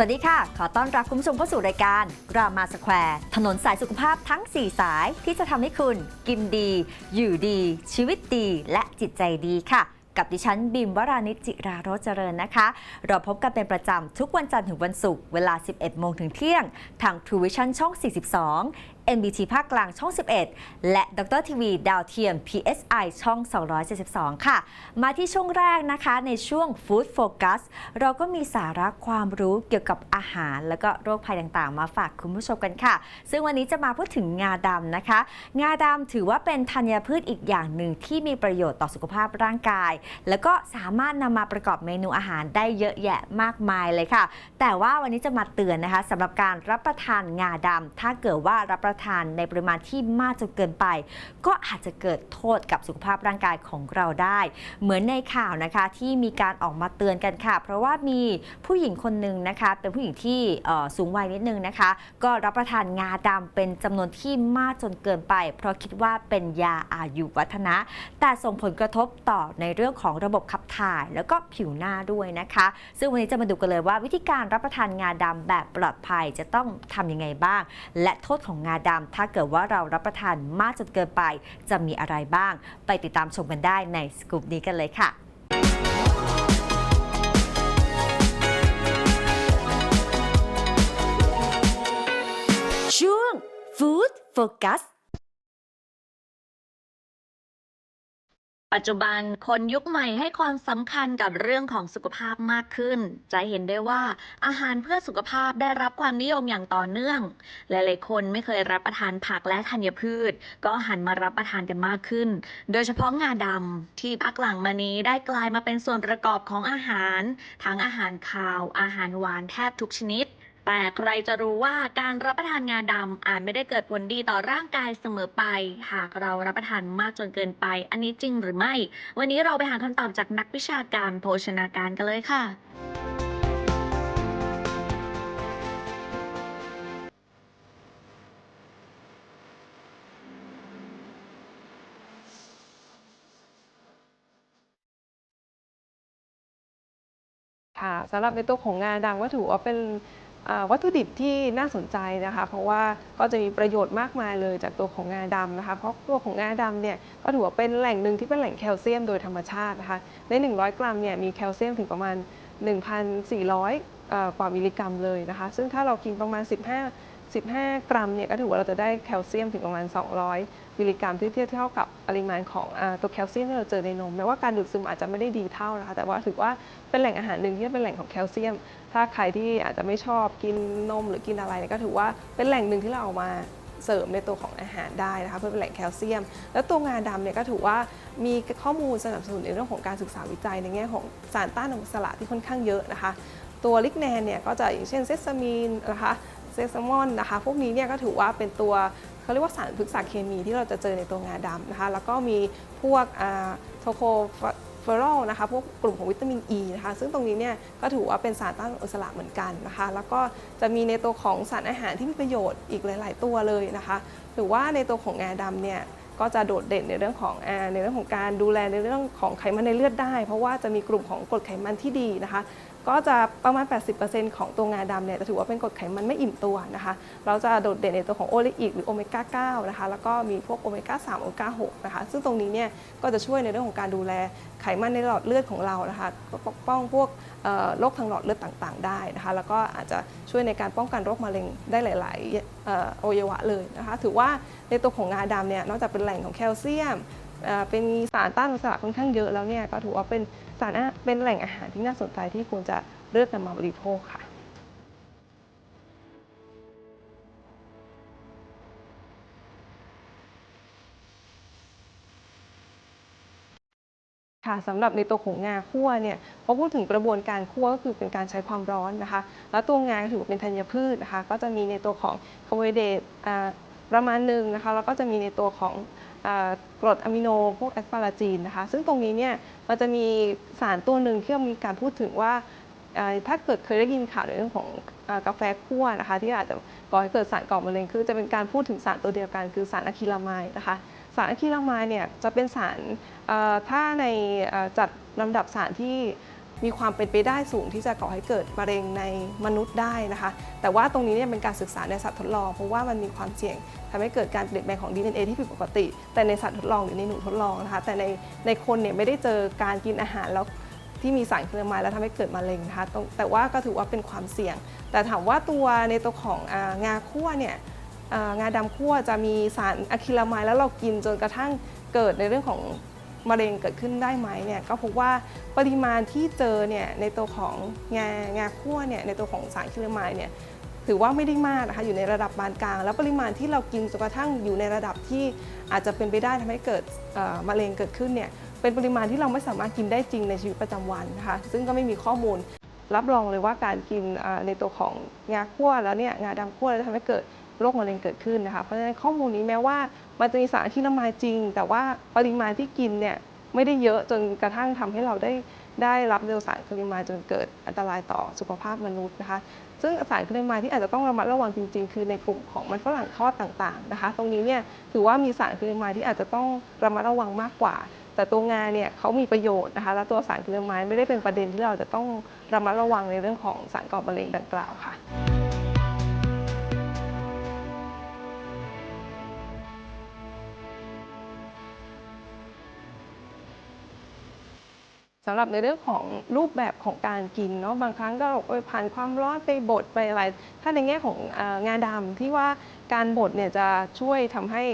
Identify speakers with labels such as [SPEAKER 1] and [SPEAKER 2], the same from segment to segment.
[SPEAKER 1] สวัสดีค่ะ ขอต้อนรับคุณผู้ชมเข้าสู่รายการรามาสแควร์ถนนสายสุขภาพทั้ง 4 สายที่จะทำให้คุณกินดี อยู่ดี ชีวิตดี และจิตใจดีค่ะ กับดิฉันบิมวรานิจจิราโรจเจริญนะคะ เราพบกันเป็นประจำทุกวันจันทร์ถึงวันศุกร์เวลา 11 โมงถึงเที่ยง ทาง True Vision ช่อง 42 NBT ภาคกลางช่อง 11 และดรทีวีดาวเทียม PSI ช่อง 272 ค่ะ มาที่ช่วงแรกนะคะในช่วง Food Focus เราก็มีสาระความรู้เกี่ยวกับอาหาร แล้วก็โรคภัยต่างๆ มาฝากคุณผู้ชมกันค่ะ ซึ่งวันนี้จะมาพูดถึงงาดำนะคะ งาดำถือว่าเป็นธัญพืชอีกอย่างหนึ่งที่มีประโยชน์ต่อสุขภาพร่างกาย แล้วก็สามารถนำมาประกอบเมนูอาหารได้เยอะแยะมากมายเลยค่ะ แต่ว่าวันนี้จะมาเตือนนะคะสำหรับการรับประทานงาดำถ้าเกิดว่ารับประทานในปริมาณที่มากจนเกินไป ก็อาจจะเกิดโทษกับสุขภาพร่างกายของเราได้ เหมือนในข่าวนะคะที่มีการออกมาเตือนกันค่ะ เพราะว่ามีผู้หญิงคนหนึ่งนะคะ เป็นผู้หญิงที่สูงวัยนิดนึงนะคะ ก็รับประทานงาดำเป็นจำนวนที่มากจนเกินไป เพราะคิดว่าเป็นยาอายุวัฒนะ แต่ส่งผลกระทบต่อในเรื่องของระบบขับถ่าย แล้วก็ผิวหน้าด้วยนะคะ ซึ่งวันนี้จะมาดูกันเลยว่าวิธีการรับประทานงาดำแบบปลอดภัยจะต้องทำยังไงบ้าง และโทษของงาดำถ้าเกิดว่าเรารับประทานมากจนเกินไป จะมีอะไรบ้าง ไปติดตามชมกันได้ในสกูปนี้กันเลยค่ะช่วง Food Focus
[SPEAKER 2] ปัจจุบันคนยุคใหม่ให้ความสำคัญกับเรื่องของสุขภาพมากขึ้น จะเห็นได้ว่าอาหารเพื่อสุขภาพได้รับความนิยมอย่างต่อเนื่อง หลายๆคนไม่เคยรับประทานผักและธัญพืช ก็หันมารับประทานกันมากขึ้น โดยเฉพาะงาดำที่พักหลังมานี้ได้กลายมาเป็นส่วนประกอบของอาหาร ทั้งอาหารคาว อาหารหวานแทบทุกชนิด แต่ใครจะรู้ว่าการรับประทานงาดำอาจไม่ได้เกิดผลดีต่อร่างกายเสมอไป หากเรารับประทานมากจนเกินไป อันนี้จริงหรือไม่ วันนี้เราไปหาคำตอบจากนักวิชาการโภชนาการกันเลยค่ะ
[SPEAKER 3] ค่ะสำหรับในตัวของงาดำก็ถือว่าเป็น วัตถุดิบที่น่าสนใจนะคะ เพราะว่าก็จะมีประโยชน์มากมายเลยจากตัวของงาดำนะคะ เพราะตัวของงาดำเนี่ยก็ถือว่าเป็นแหล่งหนึ่งที่เป็นแหล่งแคลเซียมโดยธรรมชาตินะคะ ใน 100 กรัมเนี่ยมีแคลเซียมถึงประมาณ 1,400เอ่อกว่ามิลลิกรัมเลยนะคะ ซึ่งถ้าเรากินประมาณ 15 15 กรัมเนี่ยก็ถือว่าเราจะได้แคลเซียมถึงประมาณ 200 มิลลิกรัมที่เทียบเท่ากับปริมาณของอตัวแคลเซียมที่เราเจอในนมแม้ว่าการดูดซึมอาจจะไม่ได้ดีเท่านะคะแต่ว่าถือว่าเป็นแหล่งอาหารหนึ่งที่เป็นแหล่งของแคลเซียม ถ้าใครที่อาจจะไม่ชอบกินนมหรือกินอะไรเนี่ยก็ถือว่าเป็นแหล่งหนึ่งที่เราเอามาเสริมในตัวของอาหารได้นะคะเพื่อเป็นแหล่งแคลเซียม แล้วตัวงาดำเนี่ยก็ถือว่ามีข้อมูลสนับสนุนในเรื่องของการศึกษาวิจัยในแง่ของสารต้านอนุมูลอิสระที่ค่อนข้างเยอะนะคะ ตัวลิกแนนเนี่ยก็จะอย่างเช่นเซซามีนนะคะ ซซามอนนะคะ พวกนี้เนี่ยก็ถือว่าเป็นตัวเขาเรียกว่าสารพฤกษเคมีที่เราจะเจอในตัวงาดำนะคะ แล้วก็มีพวกโทโคเฟอรอลนะคะ พวกกลุ่มของวิตามินอ e ีนะคะ ซึ่งตรงนี้เนี่ยก็ถือว่าเป็นสารต้านอนุมูลอิสระเหมือนกันนะคะ แล้วก็จะมีในตัวของสารอาหารที่มีประโยชน์อีกหลาย ๆ ตัวเลยนะคะ หรือว่าในตัวของงาดำเนี่ยก็จะโดดเด่นในเรื่องของอในเรื่องของการดูแลในเรื่องของไขมันในเลือดได้ เพราะว่าจะมีกลุ่มของกรดไขมันที่ดีนะคะ ก็จะประมาณ 80%ของตัวงาดำเนี่ยจะถือว่าเป็นกรดไขมันไม่อิ่มตัวนะคะ เราจะโดดเด่นในตัวของโอเลอิกหรือโอเมก้า 9 นะคะ แล้วก็มีพวกโอเมก้า 3 โอเมก้า 6 นะคะ ซึ่งตรงนี้เนี่ยก็จะช่วยในเรื่องของการดูแลไขมันในหลอดเลือดของเรานะคะ ก็ปกป้องพวกโรคทางหลอดเลือดต่างๆ ได้นะคะ แล้วก็อาจจะช่วยในการป้องกันโรคมะเร็งได้หลายๆอวัยวะเลยนะคะ ถือว่าในตัวของงาดำเนี่ยนอกจากเป็นแหล่งของแคลเซียมเอ่อเป็นสารต้านอนุมูลอิสระค่อนข้างเยอะแล้วเนี่ยก็ถือว่าเป็น สารเป็นแหล่งอาหารที่น่าสนใจที่ควรจะเลือกนำมาบริโภคค่ะค่ะสำหรับในตัวของงาคั่วเนี่ยพอพูดถึงกระบวนการคั่วก็คือเป็นการใช้ความร้อนนะคะ แล้วตัวงาถือว่าเป็นธัญพืชนะคะ ก็จะมีในตัวของคาร์โบไฮเดรตประมาณหนึ่งนะคะแล้วก็จะมีในตัวของอกรดอะมิโนพวกแอสปาราจีนนะคะ ซึ่งตรงนี้เนี่ย มันจะมีสารตัวหนึ่งที่มีการพูดถึงว่าถ้าเกิดเคยได้ยินข่าวในเรื่องของกาแฟคั่วนะคะ ที่อาจจะก่อให้เกิดสารก่อมะเร็งคือจะเป็นการพูดถึงสารตัวเดียวกัน คือสารอะคริลามายนะคะ สารอะคริลามายเนี่ยจะเป็นสารถ้าในจัดลำดับสารที่ มีความเป็นไปได้สูงที่จะก่อให้เกิดมะเร็งในมนุษย์ได้นะคะ แต่ว่าตรงนี้เนี่ยเป็นการศึกษาในสัตว์ทดลอง เพราะว่ามันมีความเสี่ยงทำให้เกิดการเปลี่ยนแปลงของ DNA ที่ผิดปกติ แต่ในสัตว์ทดลองหรือในหนูทดลองนะคะ แต่ในในคนเนี่ยไม่ได้เจอการกินอาหารแล้วที่มีสารเคลือบไม้แล้วทำให้เกิดมะเร็งนะคะแต่ว่าก็ถือว่าเป็นความเสี่ยง แต่ถามว่าตัวในตัวของงาคั่วเนี่ยงาดำคั่วจะมีสารอะคริลามายแล้วเรากินจนกระทั่งเกิดในเรื่องของ มะเร็งเกิดขึ้นได้ไหมเนี่ยก็พบว่าปริมาณที่เจอเนี่ยในตัวของงางาคั่วเนี่ยในตัวของสารคริลามายเนี่ยถือว่าไม่ได้มากนะคะอยู่ในระดับปานกลาง แล้วปริมาณที่เรากินจนกระทั่งอยู่ในระดับที่อาจจะเป็นไปได้ทำให้เกิดมะเร็งเกิดขึ้นเนี่ยเป็นปริมาณที่เราไม่สามารถกินได้จริงในชีวิตประจำวันนะคะซึ่งก็ไม่มีข้อมูล รับรองเลยว่าการกินในตัวของงาคั่วแล้วเนี่ยงาดำคั่วแล้วทำให้เกิดโรคมะเร็งเกิดขึ้นนะคะเพราะฉะนั้นข้อมูลนี้แม้ว่า มันจะมีสารที่ละมายจริง แต่ว่าปริมาณที่กินเนี่ยไม่ได้เยอะจนกระทั่งทำให้เราได้ได้รับเร็วสารคลือบไมายจนเกิดอันตรายต่อสุขภาพมนุษย์นะคะ ซึ่งสารคลือบไมายที่อาจจะต้องระมัดระวังจริง ๆ คือในกลุ่มของมันฝรั่งทอดต่างๆนะคะ ตรงนี้เนี่ยถือว่ามีสารคลือบไมายที่อาจจะต้องระมัดระวังมากกว่า แต่ตัวงาเนี่ยเขามีประโยชน์นะคะและตัวสารคลือบไมไม่ได้เป็นประเด็นที่เราจะต้องระมัดระวังในเรื่องของสารก่อมะเร็งดังกล่าวค่ะ สำหรับในเรื่องของรูปแบบของการกินเนาะบางครั้งก็เอยผ่านความร้อนไปบดไปอะไร ถ้าในแง่ของเอองาดำที่ว่าการบดเนี่ยจะช่วยทำให้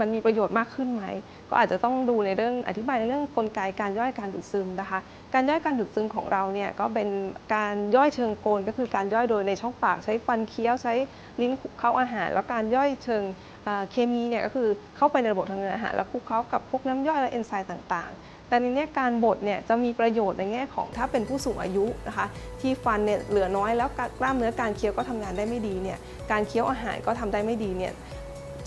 [SPEAKER 3] มันมีประโยชน์มากขึ้นไหม ก็อาจจะต้องดูในเรื่องอธิบายในเรื่องกลไกการย่อยการดูดซึมนะคะ การย่อยการดูดซึมของเราเนี่ยก็เป็นการย่อยเชิงกลก็คือการย่อยโดยในช่องปาก ใช้ฟันเคี้ยวใช้ลิ้นคลุกเข้าอาหาร แล้วการย่อยเชิงเอ่อเคมีเนี่ยก็คือเข้าไปในระบบทางเดินอาหารแล้วคลุกเข้ากับพวกน้ำย่อยและเอนไซม์ต่างๆ แต่ในนี้การบดเนี่ยจะมีประโยชน์ในแง่ของถ้าเป็นผู้สูงอายุนะคะที่ฟันเนี่ยเหลือน้อยแล้วกล้ามเนื้อการเคี้ยวก็ทำงานได้ไม่ดีเนี่ยการเคี้ยวอาหารก็ทำได้ไม่ดีเนี่ย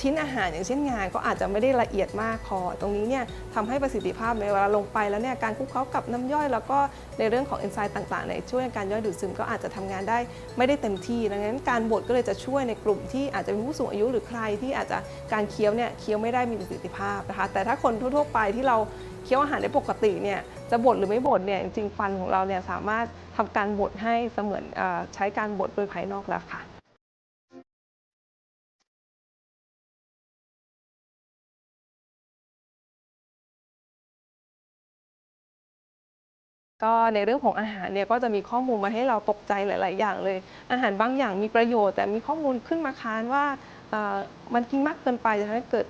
[SPEAKER 3] ชิ้นอาหารอย่างเช่นงานก็อาจจะไม่ได้ละเอียดมากพอ ตรงนี้เนี่ยทำให้ประสิทธิภาพในเวลาลงไปแล้วเนี่ยการคลุกเคล้ากับน้ำย่อย แล้วก็ในเรื่องของเอนไซม์ต่างๆในช่วยในการย่อยดูดซึมก็อาจจะทำงานได้ไม่ได้เต็มที่ดังนั้นการบดก็เลยจะช่วยในกลุ่มที่อาจจะเป็นผู้สูงอายุหรือใครที่อาจจะการเคี้ยวเนี่ยเคี้ยวไม่ได้มีประสิทธิภาพนะคะแต่ถ้าคนทั่วๆไปที่เราเคี้ยวอาหารได้ปกติเนี่ยจะบดหรือไม่บดเนี่ยจริงๆฟันของเราเนี่ยสามารถทำการบดให้เสมือนอใช้การบดโดยภายนอกแล้วค่ะ ก็ในเรื่องของอาหารเนี่ยก็จะมีข้อมูลมาให้เราตกใจหลาย ๆ อย่างเลย อาหารบางอย่างมีประโยชน์ แต่มีข้อมูลขึ้นมาค้านว่าเอ่อมันกินมากเกินไปจะทำให้เกิด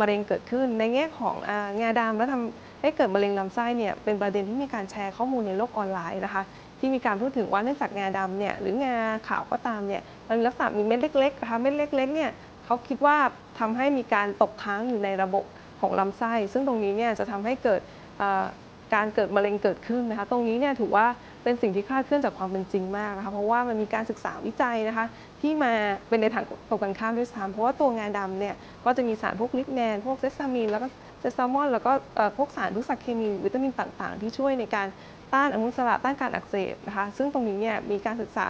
[SPEAKER 3] มะเร็งเกิดขึ้น ในแง่ของอางาดำแล้วทำให้เกิดมะเร็งลำไส้เนี่ยเป็นประเด็นที่มีการแชร์ข้อมูลในโลกออนไลน์นะคะ ที่มีการพูดถึงว่าเนื่องจากงาดำเนี่ยหรืองาขาวก็ตามเนี่ยมันมีลักษณะมีเม็ดเล็กๆนะคะเม็ดเล็ก ๆ เนี่ยเขาคิดว่าทำให้มีการตกค้างอยู่ในระบบของลำไส้ ซึ่งตรงนี้เนี่ยจะทำให้เกิดเอ่อ การเกิดมะเร็งเกิดขึ้นนะคะ ตรงนี้เนี่ยถือว่าเป็นสิ่งที่คลาดเคลื่อนจากความเป็นจริงมากนะคะ เพราะว่ามันมีการศึกษาวิจัยนะคะ ที่มาเป็นในทางตรงกันข้ามด้วยซ้ำเพราะว่าตัวงาดำเนี่ยก็จะมีสารพวกลิกแนนพวกเซซามีนแล้วก็เซซามอนแล้วก็พวกสารพวกสารเคมีวิตามินต่างๆ ที่ช่วยในการต้านอนุมูลอิสระต้านการอักเสบนะคะ ซึ่งตรงนี้เนี่ยมีการศึกษา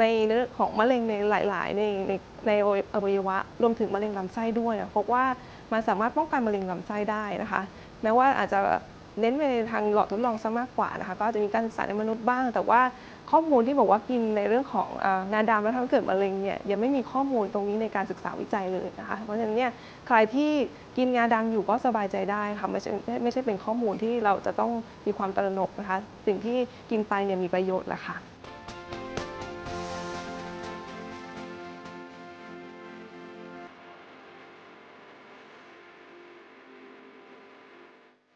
[SPEAKER 3] ในเรื่องของมะเร็งในหลาย ๆ ในในในอวัยวะรวมถึงมะเร็งลำไส้ด้วยอะพบว่ามันสามารถป้องกันมะเร็งลำไส้ได้นะคะ แม้ว่าอาจจะ เน้นไปในทางหลอดทดลองซะมากกว่านะคะ ก็อาจจะมีการศึกษาในมนุษย์บ้าง แต่ว่าข้อมูลที่บอกว่ากินในเรื่องของอองาดำแล้วทำให้เกิดมะเร็งเนี่ยยังไม่มีข้อมูลตรงนี้ในการศึกษาวิจัยเลยนะคะ เพราะฉะนั้นเนี่ยใครที่กินงาดำอยู่ก็สบายใจได้ค่ะไม่ใช่ไม่ใช่เป็นข้อมูลที่เราจะต้องมีความตระหนกนะคะ สิ่งที่กินไปเนี่ยมีประโยชน์แหละค่ะ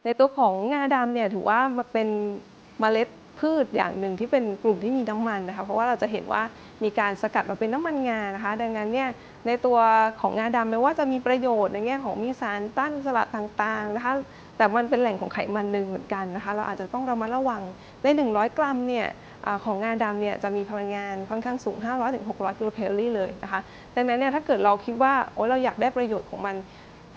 [SPEAKER 3] ในตัวของงาดำเนี่ยถือว่ามันเป็นเมล็ดพืชอย่างหนึ่งที่เป็นกลุ่มที่มีน้ำมันนะคะเพราะว่าเราจะเห็นว่ามีการสกัดมาเป็นน้ำมันงานะคะ ดังนั้นเนี่ยในตัวของงาดำแม้ว่าจะมีประโยชน์ในแง่ของมีสารต้านอิสระต่างๆนะคะ แต่มันเป็นแหล่งของไขมันหนึ่งเหมือนกันนะคะ เราอาจจะต้องระมัดระวังใน 100 กรัมเนี่ยของงาดำเนี่ยจะมีพลังงานค่อนข้างสูง 500-600 กิโลแคลอรี่เลยนะคะ ดังนั้นเนี่ยถ้าเกิดเราคิดว่าโอ๊ยเราอยากได้ประโยชน์ของมัน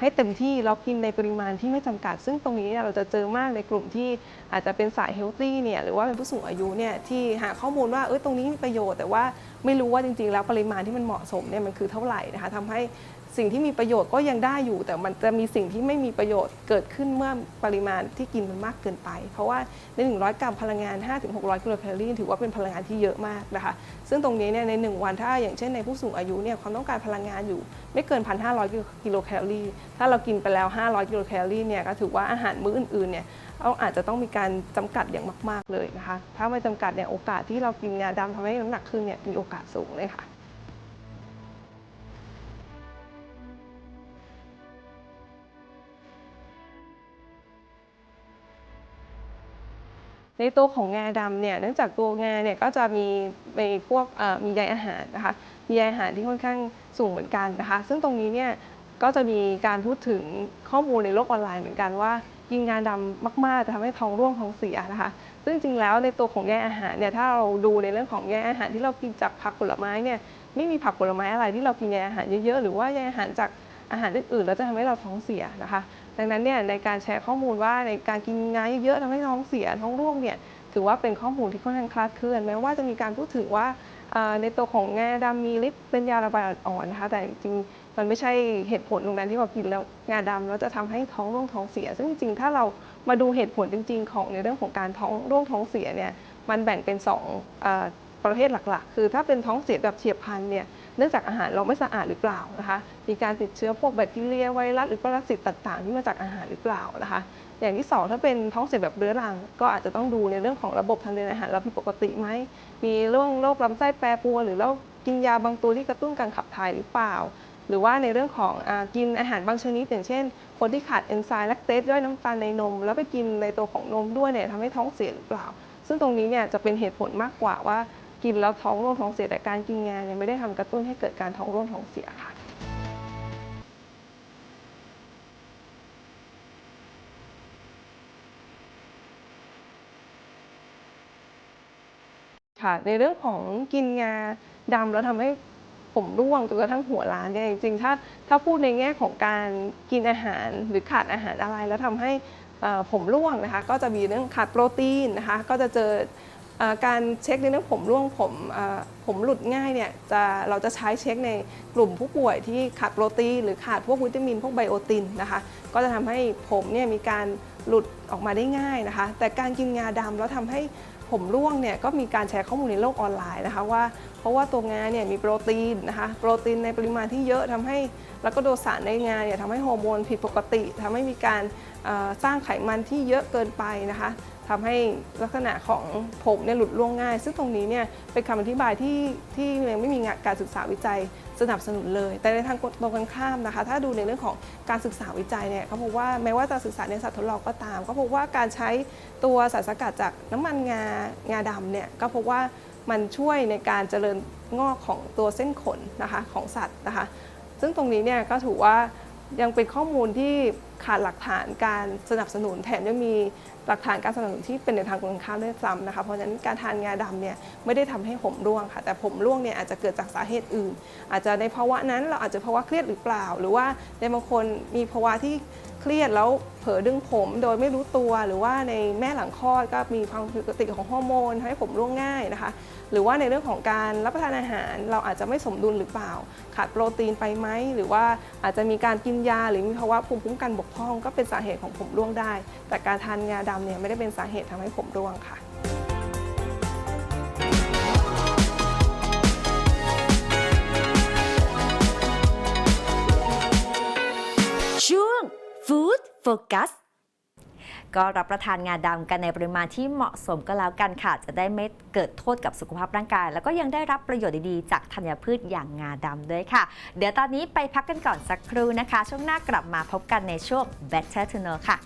[SPEAKER 3] ให้เต็มที่เรากินในปริมาณที่ไม่จำกัด ซึ่งตรงนี้เราจะเจอมากในกลุ่มที่อาจจะเป็นสายเฮลตี้เนี่ยหรือว่าเป็นผู้สูงอายุเนี่ยที่หาข้อมูลว่าเออตรงนี้มีประโยชน์ แต่ว่าไม่รู้ว่าจริงๆ แล้วปริมาณที่มันเหมาะสมเนี่ยมันคือเท่าไหร่นะคะทำให้ สิ่งที่มีประโยชน์ก็ยังได้อยู่ แต่มันจะมีสิ่งที่ไม่มีประโยชน์เกิดขึ้นเมื่อปริมาณที่กินมันมากเกินไป เพราะว่าใน 100 กรัมพลังงาน 5-600 กิโลแคลอรี่ถือว่าเป็นพลังงานที่เยอะมากนะคะซึ่งตรงนี้เนี่ยใน 1 วันถ้าอย่างเช่นในผู้สูงอายุเนี่ยความต้องการพลังงานอยู่ ไม่เกิน 1,500 กิโลแคลอรี่ถ้าเรากินไปแล้ว 500 กิโลแคลอรี่เนี่ยก็ถือว่าอาหารมื้ออื่นๆเนี่ยเราอาจจะต้องมีการจำกัดอย่างมาก ๆเลยนะคะถ้าไม่จำกัดเนี่ยโอกาสที่เรากินงาดำทำให้น้ำหนักขึ้นเนี่ยมีโอกาสสูงเลยค่ะ ในตัวของงาดำเนี่ยเนื่องจากตัวงาเนี่ยก็จะมีในพวกมีใยอาหารนะคะมีใยอาหารที่ค่อนข้างสูงเหมือนกันนะคะซึ่งตรงนี้เนี่ยก็จะมีการพูดถึงข้อมูลในโลกออนไลน์เหมือนกันว่ากินงาดำมากๆจะทำให้ท้องร่วงท้องเสียนะคะ ซึ่งจริงแล้วในตัวของใยอาหารเนี่ยถ้าเราดูในเรื่องของใยอาหารที่เรากินจากผักผลไม้เนี่ยไม่มีผักผลไม้อะไรที่เรากินใยอาหารเยอะๆหรือว่าใยอาหารจากอาหารอื่นๆแล้วจะทำให้เราท้องเสียนะคะ ดังนั้นเนี่ยในการแชร์ข้อมูลว่าในการกินงาเยอะๆทำให้ท้องเสียท้องร่วงเนี่ยถือว่าเป็นข้อมูลที่ค่อนข้างคลาดเคลื่อนแม้ว่าจะมีการพูดถึงว่าในตัวของงาดำมีฤทธิ์เป็นยาระบายอ่อนนะคะแต่จริงมันไม่ใช่เหตุผลตรงนั้นที่ว่ากินแล้วงาดำแล้วจะทำให้ท้องร่วงท้องเสีย ซึ่งจริงๆถ้าเรามาดูเหตุผลจริง ๆ ของในเรื่องของการท้องร่วงท้องเสียเนี่ยมันแบ่งเป็นสองประเภทหลักๆ คือถ้าเป็นท้องเสียแบบเฉียบพลันเนี่ย เนื่องจากอาหารเราไม่สะอาดหรือเปล่านะคะ มีการติดเชื้อพวกแบคทีเรียไวรัสหรือปรสิตต่างๆ ที่มาจากอาหารหรือเปล่านะคะ อย่างที่สองถ้าเป็นท้องเสียแบบเรื้อรัง ก็อาจจะต้องดูในเรื่องของระบบทางเดินอาหารเราผิดปกติไหม มีเรื่องโรคลำไส้แปรปรวนหรือเรากินยาบางตัวที่กระตุ้นการขับถ่ายหรือเปล่า หรือว่าในเรื่องของอกินอาหารบางชนิดอย่างเช่น คนที่ขาดเอนไซม์แลคเตสย่อยน้ำตาลในนม แล้วไปกินในตัวของนมด้วยเนี่ยทำให้ท้องเสียหรือเปล่า ซึ่งตรงนี้เนี่ยจะเป็นเหตุผลมากกว่าว่า กินแล้วท้องร่วงท้องเสียแต่การกินงาเนี่ยไม่ได้ทำกระตุ้นให้เกิดการท้องร่วงท้องเสียค่ะค่ะในเรื่องของกินงาดำแล้วทำให้ผมร่วงจนกระทั่งหัวล้านเนี่ยจริงๆถ้าถ้าพูดในแง่ของการกินอาหารหรือขาดอาหารอะไรแล้วทำให้อ่อผมร่วงนะคะ ก็จะมีเรื่องขาดโปรตีนนะคะ ก็จะเจอ การเช็คในเรื่องผมร่วงผมผมหลุดง่ายเนี่ยจะเราจะใช้เช็คในกลุ่มผู้ป่วยที่ขาดโปรตีนหรือขาดพวกวิตามิน พวกไบโอตินนะคะ ก็จะทำให้ผมเนี่ยมีการหลุดออกมาได้ง่ายนะคะ แต่การกินงาดำแล้วทำให้ผมร่วงเนี่ยก็มีการแชร์ข้อมูลในโลกออนไลน์นะคะว่าเพราะว่าตัวงาเนี่ยมีโปรตีนนะคะโปรตีนในปริมาณที่เยอะทำให้แล้วก็โดสสารในงาเนี่ยทำให้ฮอร์โมนผิดปกติทำให้มีการสร้างไขมันที่เยอะเกินไปนะคะ ทำให้ลักษณะของผมเนี่ยหลุดร่วงง่าย ซึ่งตรงนี้เนี่ยเป็นคำอธิบายที่ที่ยังไม่มีงานการศึกษาวิจัยสนับสนุนเลย แต่ในทางตรงกันข้ามนะคะ ถ้าดูในเรื่องของการศึกษาวิจัยเนี่ยเขาพบว่าแม้ว่าจะศึกษาในสัตว์ทดลองก็ตาม ก็พบว่าการใช้ตัวสารสกัดจากน้ำมันงางาดำเนี่ยก็พบว่ามันช่วยในการเจริญงอกของตัวเส้นขนนะคะของสัตว์นะคะ ซึ่งตรงนี้เนี่ยก็ถือว่ายังเป็นข้อมูลที่ขาดหลักฐานการสนับสนุนแถมยังมี หลักฐานการสนับสนุนที่เป็นในทางตรงข้ามด้วยซ้ำนะคะ เพราะฉะนั้นการทานงาดำเนี่ยไม่ได้ทำให้ผมร่วงค่ะ แต่ผมร่วงเนี่ยอาจจะเกิดจากสาเหตุอื่น อาจจะในภาวะนั้นเราอาจจะภาวะเครียดหรือเปล่า หรือว่าในบางคนมีภาวะที่ เครียดแล้วเผลอดึงผมโดยไม่รู้ตัว หรือว่าในแม่หลังคลอดก็มีความผิดปกติของฮอร์โมนทำให้ผมร่วงง่ายนะคะ หรือว่าในเรื่องของการรับประทานอาหาร เราอาจจะไม่สมดุลหรือเปล่า ขาดโปรตีนไปไหมหรือว่าอาจจะมีการกินยา หรือมีภาวะภูมิคุ้มกันบกพร่อง ก็เป็นสาเหตุของผมร่วงได้ แต่การทานงาดำเนี่ยไม่ได้เป็นสาเหตุทำให้ผมร่วงค่ะ
[SPEAKER 1] โฟกัสก็รับประทานงาดำกันในปริมาณที่เหมาะสมก็แล้วกันค่ะ จะได้ไม่เกิดโทษกับสุขภาพร่างกาย แล้วก็ยังได้รับประโยชน์ดีๆ จากธัญพืชอย่างงาดำด้วยค่ะ เดี๋ยวตอนนี้ไปพักกันก่อนสักครู่นะคะ ช่วงหน้ากลับมาพบกันในช่วง Better to Know ค่ะ